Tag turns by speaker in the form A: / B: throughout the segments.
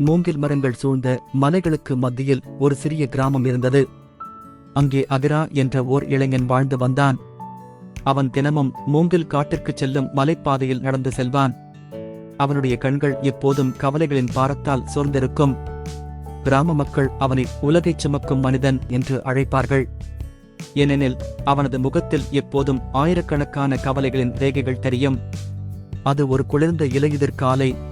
A: மூங்கில் மரங்கள் சூழ்ந்த மலைகளுக்கு மத்தியில் ஒரு சிறிய கிராமம் இருந்தது. அங்கே அகிரா என்ற ஓர் இளைஞன் வாழ்ந்து வந்தான். அவன் தினமும் மூங்கில் காட்டிற்குச் செல்லும் மலைப்பாதையில் நடந்து செல்வான். அவனுடைய கண்கள் எப்போதும் கவலைகளின் பாரத்தால் சோர்ந்திருக்கும். கிராம மக்கள் அவனை உலகைச் சுமக்கும் மனிதன் என்று அழைப்பார்கள். ஏனெனில் அவனது முகத்தில் எப்போதும் ஆயிரக்கணக்கான கவலைகளின் ரேகைகள் தெரியும். அது ஒரு குளிர்ந்த இலையுதிர் காலை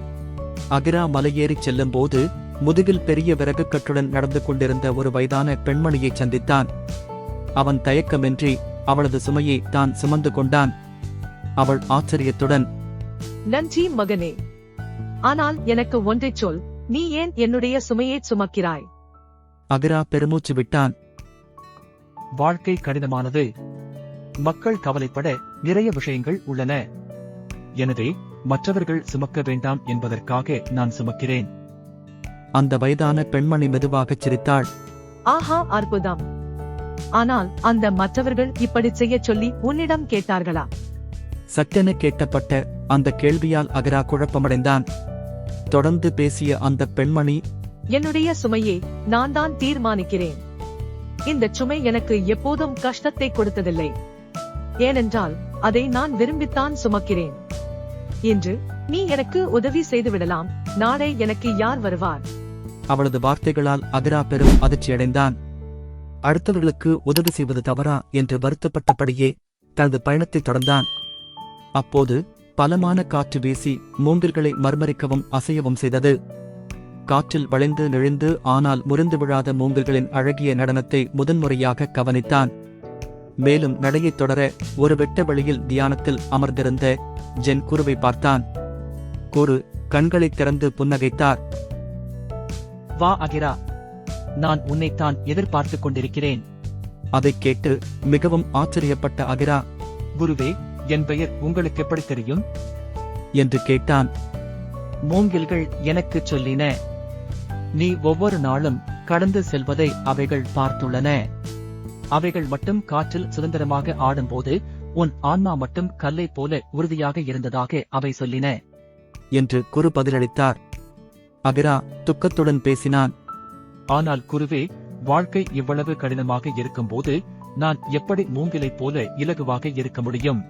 A: அகிரா மலையேறிச் செல்லும்போது முதுகில் பெரிய விறகுக்கட்டுடன் நடந்து கொண்டிருந்த ஒரு வயதான பெண்மணியைச் சந்தித்தான். அவன் தயக்கமின்றி அவளது சுமையை தான் சுமந்து கொண்டான். அவள் ஆச்சரியத்துடன்
B: நன்றி மகனே. ஆனால் எனக்கு ஒன்றைச் சொல். நீ ஏன் என்னுடைய சுமையைச் சுமக்கிறாய்?
A: அகிரா பெருமூச்சு விட்டான்.
C: வாழ்க்கை கடினமானது. மக்கள் கவலைப்பட நிறைய விஷயங்கள் உள்ளன. எனவே மற்றவர்கள் சுமக்க வேண்டாம் என்பதற்காக நான் சுமக்கிறேன்.
A: அந்த வயதான பெண்மணி மெதுவாகச் சிரித்தாள்.
B: ஆஹா அற்புதம். ஆனால் அந்த மற்றவர்கள் இப்படிச் செய்யச் சொல்லி உன்னிடம் கேட்டார்களா?
A: சட்டென கேட்கப்பட்ட அந்த கேள்வியால் அகிரா குழப்பமடைந்தான். தொடர்ந்து பேசிய அந்த பெண்மணி
B: என்னுடைய சுமையை நான் தான் தீர்மானிக்கிறேன். இந்த சுமை எனக்கு எப்போதும் கஷ்டத்தை கொடுத்ததில்லை. ஏனென்றால் அதை நான் விரும்பித்தான் சுமக்கிறேன். இன்று நீ எனக்கு உதவி செய்து விடலாம் நாளை எனக்கு யார் வருவார்?
A: அவளது வார்த்தைகளால் அகிரா பெரும் அதிர்ச்சியடைந்தான். அடுத்தவர்களுக்கு உதவி செய்வது தவறா என்று வருத்தப்பட்டபடியே தனது பயணத்தை தொடர்ந்தான். அப்போது பலமான காற்று வீசி மூங்கில்களை மர்மரிக்கவும் அசையவும் செய்தது. காற்றில் வளைந்து நெழிந்து ஆனால் முறிந்து விழாத மூங்கில்களின் அழகிய நடனத்தை முதன்முறையாக கவனித்தான். மேலும் நடையைத் தொடர ஒரு வெட்ட வெளியில் தியானத்தில் அமர்ந்திருந்த ஜென் குருவை பார்த்தான். குரு கண்களைத் திறந்து புன்னகைத்தார்.
C: வா அகிரா. நான் உன்னைத்தான் எதிர்பார்த்துக் கொண்டிருக்கிறேன்.
A: அதை கேட்டு மிகவும் ஆச்சரியப்பட்ட அகிரா
C: குருவே என் பெயர் உங்களுக்கு எப்படி தெரியும்?
A: என்று கேட்டான்.
C: மூங்கில்கள் எனக்குச் சொல்லின. நீ ஒவ்வொரு நாளும் கடந்து செல்வதை அவைகள் பார்த்துள்ளன. அவைகள் மட்டும் காற்றில் சுதந்திரமாக ஆடும்போது உன் ஆன்மா மட்டும் கல்லைப் போல உறுதியாக இருந்ததாக அவை சொல்லின.
A: என்று குரு பதிலளித்தார். அகிரா துக்கத்துடன் பேசினான்.
C: ஆனால் குருவே வாழ்க்கை இவ்வளவு கடினமாக இருக்கும்போது நான் எப்படி மூங்கிலைப் போல இலகுவாக இருக்க முடியும்?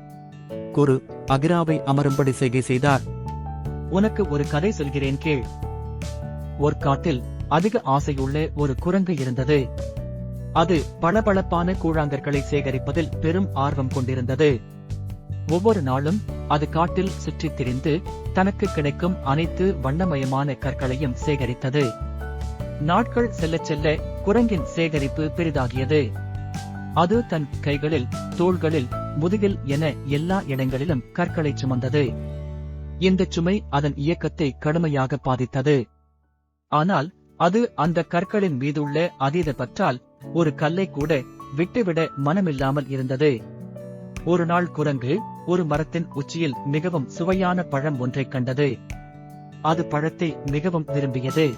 A: குரு அகிராவை அமரும்படி செய்கை செய்தார்.
C: உனக்கு ஒரு கதை சொல்கிறேன் கேள். ஒரு காட்டில் அதிக ஆசையுள்ள ஒரு குரங்கு இருந்தது. அது பளபளப்பான கூழாங்கற்களை சேகரிப்பதில் பெரும் ஆர்வம் கொண்டிருந்தது. ஒவ்வொரு நாளும் அது காட்டில் சுற்றித் திரிந்து தனக்கு கிடைக்கும் அனைத்து வண்ணமயமான கற்களையும் சேகரித்தது. நாட்கள் செல்லச் செல்ல குரங்கின் சேகரிப்பு பெரிதாகியது. அது தன் கைகளில் தோள்களில் முதுகில் என எல்லா இடங்களிலும் கற்களை சுமந்தது. இந்த சுமை அதன் இயக்கத்தை கடுமையாக பாதித்தது. ஆனால் அது அந்த கற்களின் மீதுள்ள அதீத பற்றால் ஒரு கல்லை கூட விட்டுவிட மனமில்லாமல் இருந்தது. ஒரு நாள் குரங்கு ஒரு மரத்தின் உச்சியில் மிகவும் சுவையான பழம் ஒன்றைக் கண்டது. அது பழத்தை மிகவும் விரும்பியது.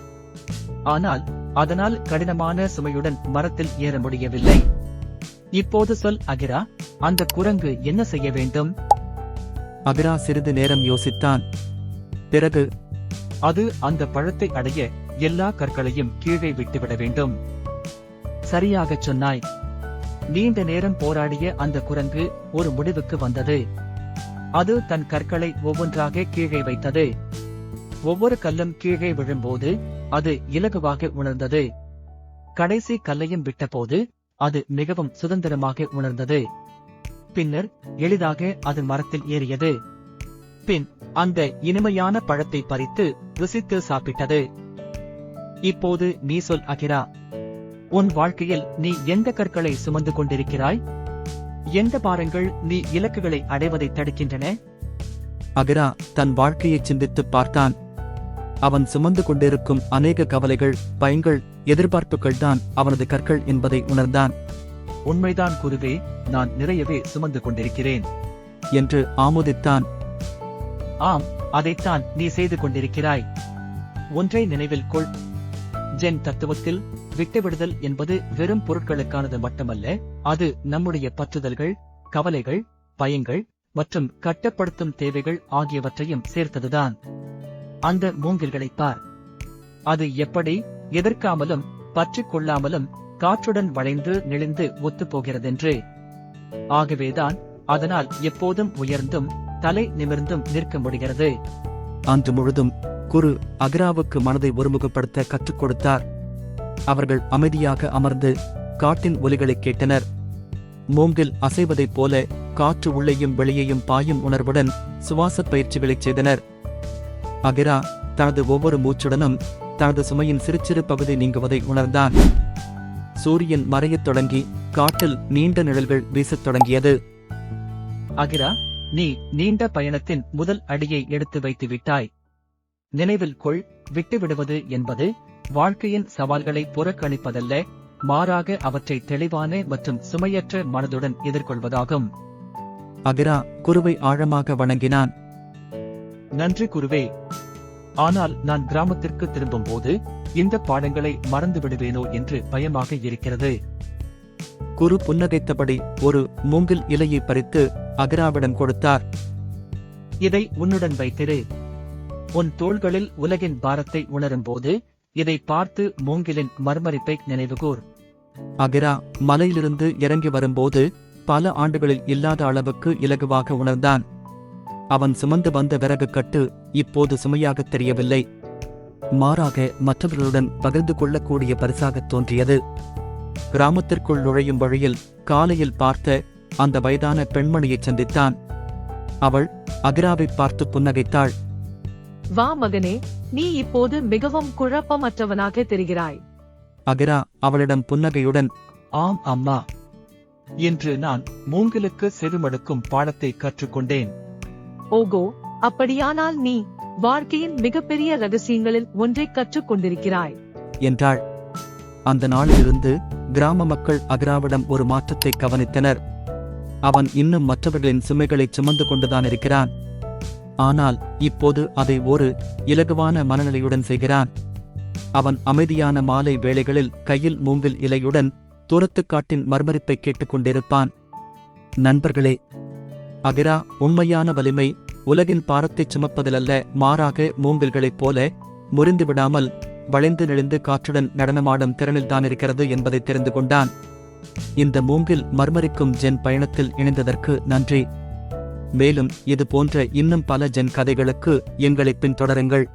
C: ஆனால் அதனால் கடினமான சுமையுடன் மரத்தில் ஏற முடியவில்லை. இப்போது சொல் அகிரா அந்த குரங்கு என்ன செய்ய வேண்டும்?
A: அகிரா சிறிது நேரம் யோசித்தான். பிறகு
C: அது அந்த பழத்தை அடைய எல்லா கற்களையும் கீழே விட்டுவிட வேண்டும். சரியாகச் சொன்னாய். நீண்ட நேரம் போராடிய அந்த குரங்கு ஒரு முடிவுக்கு வந்தது. அது தன் கற்களை ஒவ்வொன்றாக கீழே வைத்தது. ஒவ்வொரு கல்லும் கீழே விழும்போது அது இலகுவாக உணர்ந்தது. கடைசி கல்லையும் விட்டபோது அது மிகவும் சுதந்திரமாக உணர்ந்தது. பின்னர் எளிதாக அது மரத்தில் ஏறியது. பின் அந்த இனிமையான பழத்தை பறித்து ருசித்து சாப்பிட்டது. இப்போது நீ சொல் அகிரா. உன் வாழ்க்கையில் நீ எந்த கற்களை சுமந்து கொண்டிருக்கிறாய்? எந்த பாரங்கள் நீ இலக்குகளை அடைவதை தடுக்கின்றன?
A: அகிரா தன் வாழ்க்கையைச் சிந்தித்துப் பார்த்தான். அவன் சுமந்து கொண்டிருக்கும் அநேக கவலைகள் பயங்கள் எதிர்பார்ப்புகள் தான் அவனது கற்கள் என்பதை உணர்ந்தான்.
C: உண்மைதான் குருவே நான் நிறையவே சுமந்து கொண்டிருக்கிறேன்.
A: என்று ஆமோதித்தான்.
C: ஆம் அதைத்தான் நீ செய்து கொண்டிருக்கிறாய். ஒன்றை நினைவில் கொள் ஜென் தத்துவத்தில் விட்டுவிடுதல் என்பது வெறும் பொருட்களுக்கானது மட்டுமல்ல அது நம்முடைய பற்றுதல்கள் கவலைகள் பயங்கள் மற்றும் கட்டப்படுத்தும் தேவைகள் ஆகியவற்றையும் சேர்த்ததுதான். அந்த மூங்கில்களைப் பார்.
D: அது எப்படி எதிர்க்காமலும் பற்றி கொள்ளாமலும் காற்றுடன் வளைந்து நெளிந்து ஒத்துப்போகிறதென்று. ஆகவேதான் அதனால் எப்போதும் உயர்ந்தும் தலை நிமிர்ந்தும் நிற்க முடிகிறது.
C: அன்று முழுதும் குரு அகராவுக்கு மனதை ஒருமுகப்படுத்த கற்றுக் கொடுத்தார். அவர்கள் அமைதியாக அமர்ந்து காட்டின் ஒலிகளைக் கேட்டனர். மூங்கில் அசைவதைப் போல காற்று உள்ளேயும் வெளியேயும் பாயும் உணர்வுடன் சுவாசப் பயிற்சிகளைச் செய்தனர். அகிரா தனது ஒவ்வொரு மூச்சுடனும் தனது சுமையின் சிறுச்சிறு பகுதி நீங்குவதை உணர்ந்தான். சூரியன் மறையத் தொடங்கி காட்டில் நீண்ட நிழல்கள் வீசத் தொடங்கியது.
D: அகிரா நீ நீண்ட பயணத்தின் முதல் அடியை எடுத்து வைத்து விட்டாய் நினைவில் கொள் விட்டுவிடுவது என்பது வாழ்க்கையின் சவால்களை புறக்கணிப்பதல்ல மாறாக அவற்றை தெளிவான மற்றும் சுமையற்ற மனதுடன் எதிர்கொள்வதாகும்.
C: அகிரா குருவை ஆழமாக வணங்கினான்.
D: நன்றி குருவே. ஆனால் நான் கிராமத்திற்கு திரும்பும்போது இந்த பாடங்களை மறந்து விடுவேனோ என்று பயமாக இருக்கிறது.
C: குரு புன்னகைத்தபடி ஒரு மூங்கில் இலையை பறித்து அகிராவிடம் கொடுத்தார்.
D: இதை உன்னுடன் வைத்திரு. உன் தோள்களில் உலகின் பாரத்தை உணரும்போது இதை பார்த்து மூங்கிலின் மர்மரிப்பை நினைவுகூர்.
C: அகிரா மலையிலிருந்து இறங்கி வரும்போது பல ஆண்டுகளில் இல்லாத அளவுக்கு இலகுவாக உணர்ந்தான். அவன் சுமந்து வந்த விறகு கட்டு இப்போது சுமையாகத் தெரியவில்லை. மாறாக மற்றவர்களுடன் பகிர்ந்து கொள்ளக்கூடிய பரிசாகத் தோன்றியது. கிராமத்திற்குள் நுழையும் வழியில் காலையில் பார்த்த அந்த வயதான பெண்மணியைச் சந்தித்தான். அவள் அகிராவைப் பார்த்து புன்னகைத்தாள்.
B: வா மகனே நீ இப்போது மிகவும் குழப்பமற்றவனாக தெரிகிறாய்.
C: அகிரா அவளிடம் புன்னகையுடன்
D: ஆம் அம்மா. இன்று நான் மூங்கிலுக்கு செவிமடுக்கும் பாடத்தை கற்றுக்கொண்டேன்.
B: ஓகோ அப்படியானால் நீ வாழ்க்கையின் மிகப்பெரிய ரகசியங்களில் ஒன்றை கற்றுக் கொண்டிருக்கிறாய்
C: என்றாள். அந்த நாளிலிருந்து கிராம மக்கள் அகிராவிடம் ஒரு மாற்றத்தை கவனித்தனர். அவன் இன்னும் மற்றவர்களின் சுமைகளைச் சுமந்து கொண்டுதான் இருக்கிறான். ஆனால் இப்போது அதை ஒரு இலகுவான மனநிலையுடன் செய்கிறான். அவன் அமைதியான மாலை வேளைகளில் கையில் மூங்கில் இலையுடன் தூரத்துக்காட்டின் மர்மரிப்பை கேட்டுக் கொண்டிருப்பான் நண்பர்களே அகிரா உண்மையான வலிமை உலகின் பாரத்தைச் சுமப்பதிலல்ல மாறாக மூங்கில்களைப் போல முறிந்து விடாமல் வளைந்து நெளிந்து காற்றுடன் நடனமாடும் திறனில்தான் இருக்கிறது என்பதை தெரிந்து கொண்டான். இந்த மூங்கில் மர்மரிக்கும் ஜென் பயணத்தில் இணைந்ததற்கு நன்றி. மேலும் இது போன்ற இன்னும் பல ஜென் கதைகளுக்கு எங்களை பின்தொடருங்கள்.